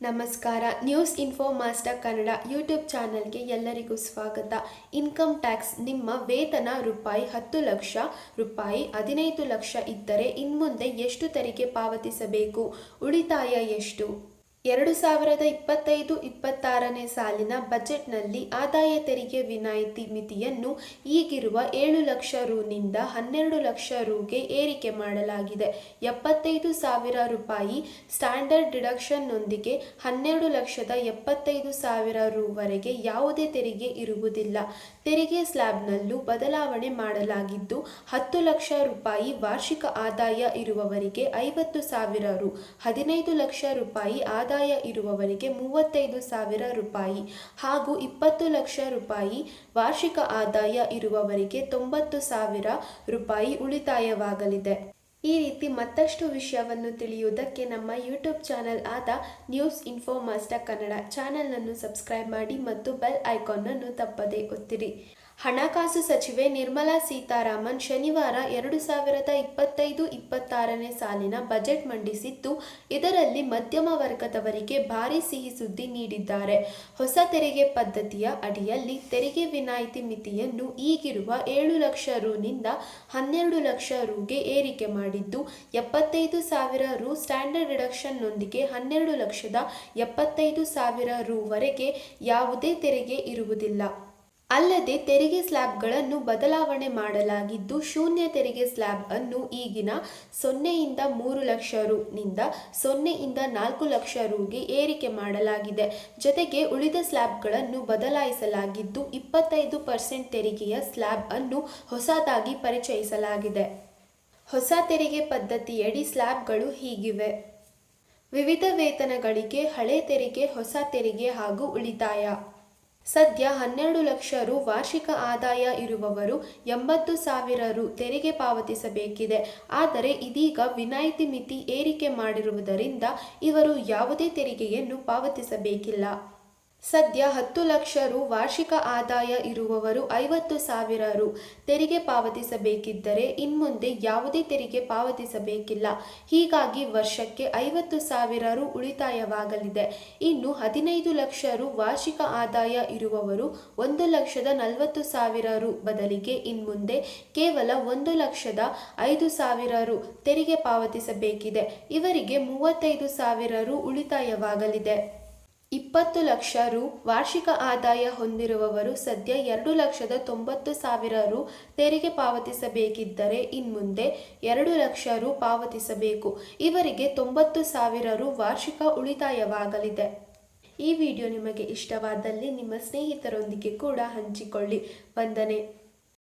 ನಮಸ್ಕಾರ. News info master Kannada YouTube ಚಾನಲ್ಗೆ ಎಲ್ಲರಿಗೂ ಸ್ವಾಗತ. ಇನ್ಕಮ್ ಟ್ಯಾಕ್ಸ್ ನಿಮ್ಮ ವೇತನ ರೂಪಾಯಿ ಹತ್ತು ಲಕ್ಷ, ರೂಪಾಯಿ ಹದಿನೈದು ಲಕ್ಷ ಇದ್ದರೆ ಇನ್ಮುಂದೆ ಎಷ್ಟು ತೆರಿಗೆ ಪಾವತಿಸಬೇಕು? ಉಳಿತಾಯ ಎಷ್ಟು? ಎರಡು ಸಾವಿರದ ಇಪ್ಪತ್ತೈದು ಇಪ್ಪತ್ತಾರನೇ ಸಾಲಿನ ಬಜೆಟ್ನಲ್ಲಿ ಆದಾಯ ತೆರಿಗೆ ವಿನಾಯಿತಿ ಮಿತಿಯನ್ನು ಈಗಿರುವ ಏಳು ಲಕ್ಷ ರೂನಿಂದ ಹನ್ನೆರಡು ಲಕ್ಷ ರೂಗೆ ಏರಿಕೆ ಮಾಡಲಾಗಿದೆ. ಎಪ್ಪತ್ತೈದು ಸಾವಿರ ರೂಪಾಯಿ ಸ್ಟ್ಯಾಂಡರ್ಡ್ ಡಿಡಕ್ಷನ್ನೊಂದಿಗೆ ಹನ್ನೆರಡು ಲಕ್ಷದ ಎಪ್ಪತ್ತೈದು ಸಾವಿರ ರೂವರೆಗೆ ಯಾವುದೇ ತೆರಿಗೆ ಇರುವುದಿಲ್ಲ. ತೆರಿಗೆ ಸ್ಲ್ಯಾಬ್ನಲ್ಲೂ ಬದಲಾವಣೆ ಮಾಡಲಾಗಿದ್ದು, ಹತ್ತು ಲಕ್ಷ ರೂಪಾಯಿ ವಾರ್ಷಿಕ ಆದಾಯ ಇರುವವರಿಗೆ ಐವತ್ತು ಸಾವಿರ ರು, ಹದಿನೈದು ಲಕ್ಷ ರೂಪಾಯಿ ಆದಾಯ ಇರುವವರಿಗೆ ಮೂವತ್ತೈದು ಸಾವಿರ ರೂಪಾಯಿ ಹಾಗೂ ಇಪ್ಪತ್ತು ಲಕ್ಷ ರೂಪಾಯಿ ವಾರ್ಷಿಕ ಆದಾಯ ಇರುವವರಿಗೆ ತೊಂಬತ್ತು ಸಾವಿರ ರೂಪಾಯಿ ಉಳಿತಾಯವಾಗಲಿದೆ. ಈ ರೀತಿ ಮತ್ತಷ್ಟು ವಿಷಯವನ್ನು ತಿಳಿಯುವುದಕ್ಕೆ ನಮ್ಮ ಯೂಟ್ಯೂಬ್ ಚಾನೆಲ್ ಆದ ನ್ಯೂಸ್ ಇನ್ಫೋ ಮಾಸ್ಟರ್ ಕನ್ನಡ ಚಾನೆಲ್ನನ್ನು ಸಬ್ಸ್ಕ್ರೈಬ್ ಮಾಡಿ ಮತ್ತು ಬೆಲ್ ಐಕಾನ್ನನ್ನು ತಪ್ಪದೇ ಒತ್ತಿರಿ. ಹಣಕಾಸು ಸಚಿವೆ ನಿರ್ಮಲಾ ಸೀತಾರಾಮನ್ ಶನಿವಾರ ಎರಡು ಸಾವಿರದ ಇಪ್ಪತ್ತೈದು ಇಪ್ಪತ್ತಾರನೇ ಸಾಲಿನ ಬಜೆಟ್ ಮಂಡಿಸಿದ್ದು, ಇದರಲ್ಲಿ ಮಧ್ಯಮ ವರ್ಗದವರಿಗೆ ಭಾರಿ ಸಿಹಿ ಸುದ್ದಿ ನೀಡಿದ್ದಾರೆ. ಹೊಸ ತೆರಿಗೆ ಪದ್ಧತಿಯ ಅಡಿಯಲ್ಲಿ ತೆರಿಗೆ ವಿನಾಯಿತಿ ಮಿತಿಯನ್ನು ಈಗಿರುವ ಏಳು ಲಕ್ಷ ರೂನಿಂದ ಹನ್ನೆರಡು ಲಕ್ಷ ರೂಗೆ ಏರಿಕೆ ಮಾಡಿದ್ದು, ಎಪ್ಪತ್ತೈದು ಸಾವಿರ ರೂ ಸ್ಟ್ಯಾಂಡರ್ಡ್ ರಿಡಕ್ಷನ್ನೊಂದಿಗೆ ಹನ್ನೆರಡು ಲಕ್ಷದ ಎಪ್ಪತ್ತೈದು ಸಾವಿರ ರೂವರೆಗೆ ಯಾವುದೇ ತೆರಿಗೆ ಇರುವುದಿಲ್ಲ. ಅಲ್ಲದೆ ತೆರಿಗೆ ಸ್ಲ್ಯಾಬ್ಗಳನ್ನು ಬದಲಾವಣೆ ಮಾಡಲಾಗಿದ್ದು ಶೂನ್ಯ ತೆರಿಗೆ ಸ್ಲ್ಯಾಬ್ ಅನ್ನು ಈಗಿನ ಸೊನ್ನೆಯಿಂದ ಮೂರು ಲಕ್ಷ ರುನಿಂದ ಸೊನ್ನೆಯಿಂದ ನಾಲ್ಕು ಲಕ್ಷ ರುಗೆ ಏರಿಕೆ ಮಾಡಲಾಗಿದೆ. ಜೊತೆಗೆ ಉಳಿದ ಸ್ಲ್ಯಾಬ್ಗಳನ್ನು ಬದಲಾಯಿಸಲಾಗಿದ್ದು ಇಪ್ಪತ್ತೈದು ಪರ್ಸೆಂಟ್ ತೆರಿಗೆಯ ಸ್ಲ್ಯಾಬ್ ಅನ್ನು ಹೊಸದಾಗಿ ಪರಿಚಯಿಸಲಾಗಿದೆ. ಹೊಸ ತೆರಿಗೆ ಪದ್ಧತಿಯಡಿ ಸ್ಲ್ಯಾಬ್ಗಳು ಹೀಗಿವೆ. ವಿವಿಧ ವೇತನಗಳಿಗೆ ಹಳೆ ತೆರಿಗೆ, ಹೊಸ ತೆರಿಗೆ ಹಾಗೂ ಉಳಿತಾಯ. ಸದ್ಯ ಹನ್ನೆರಡು ಲಕ್ಷ ರು ವಾರ್ಷಿಕ ಆದಾಯ ಇರುವವರು ಎಂಬತ್ತು ಸಾವಿರ ರು ತೆರಿಗೆ ಪಾವತಿಸಬೇಕಿದೆ. ಆದರೆ ಇದೀಗ ವಿನಾಯಿತಿ ಮಿತಿ ಏರಿಕೆ ಮಾಡಿರುವುದರಿಂದ ಇವರು ಯಾವುದೇ ತೆರಿಗೆಯನ್ನು ಪಾವತಿಸಬೇಕಿಲ್ಲ. ಸದ್ಯ ಹತ್ತು ಲಕ್ಷ ರು ವಾರ್ಷಿಕ ಆದಾಯ ಇರುವವರು ಐವತ್ತು ಸಾವಿರ ರು ತೆರಿಗೆ ಪಾವತಿಸಬೇಕಿದ್ದರೆ ಇನ್ಮುಂದೆ ಯಾವುದೇ ತೆರಿಗೆ ಪಾವತಿಸಬೇಕಿಲ್ಲ. ಹೀಗಾಗಿ ವರ್ಷಕ್ಕೆ ಐವತ್ತು ಸಾವಿರ ರು ಉಳಿತಾಯವಾಗಲಿದೆ. ಇನ್ನು ಹದಿನೈದು ಲಕ್ಷ ರು ವಾರ್ಷಿಕ ಆದಾಯ ಇರುವವರು ಒಂದು ಲಕ್ಷದ ನಲವತ್ತು ಸಾವಿರ ರು ಬದಲಿಗೆ ಇನ್ಮುಂದೆ ಕೇವಲ ಒಂದು ಲಕ್ಷದ ಐದು ಸಾವಿರ ರು ತೆರಿಗೆ ಪಾವತಿಸಬೇಕಿದೆ. ಇವರಿಗೆ ಮೂವತ್ತೈದು ಸಾವಿರ ರು ಉಳಿತಾಯವಾಗಲಿದೆ. ಇಪ್ಪತ್ತು ಲಕ್ಷ ರು ವಾರ್ಷಿಕ ಆದಾಯ ಹೊಂದಿರುವವರು ಸದ್ಯ ಎರಡು ಲಕ್ಷದ ತೊಂಬತ್ತು ಸಾವಿರ ರು ತೆರಿಗೆ ಪಾವತಿಸಬೇಕಿದ್ದರೆ ಇನ್ಮುಂದೆ ಎರಡು ಲಕ್ಷ ರು ಪಾವತಿಸಬೇಕು. ಇವರಿಗೆ ತೊಂಬತ್ತು ಸಾವಿರ ರು ವಾರ್ಷಿಕ ಉಳಿತಾಯವಾಗಲಿದೆ. ಈ ವಿಡಿಯೋ ನಿಮಗೆ ಇಷ್ಟವಾದಲ್ಲಿ ನಿಮ್ಮ ಸ್ನೇಹಿತರೊಂದಿಗೆ ಕೂಡ ಹಂಚಿಕೊಳ್ಳಿ. ವಂದನೆ.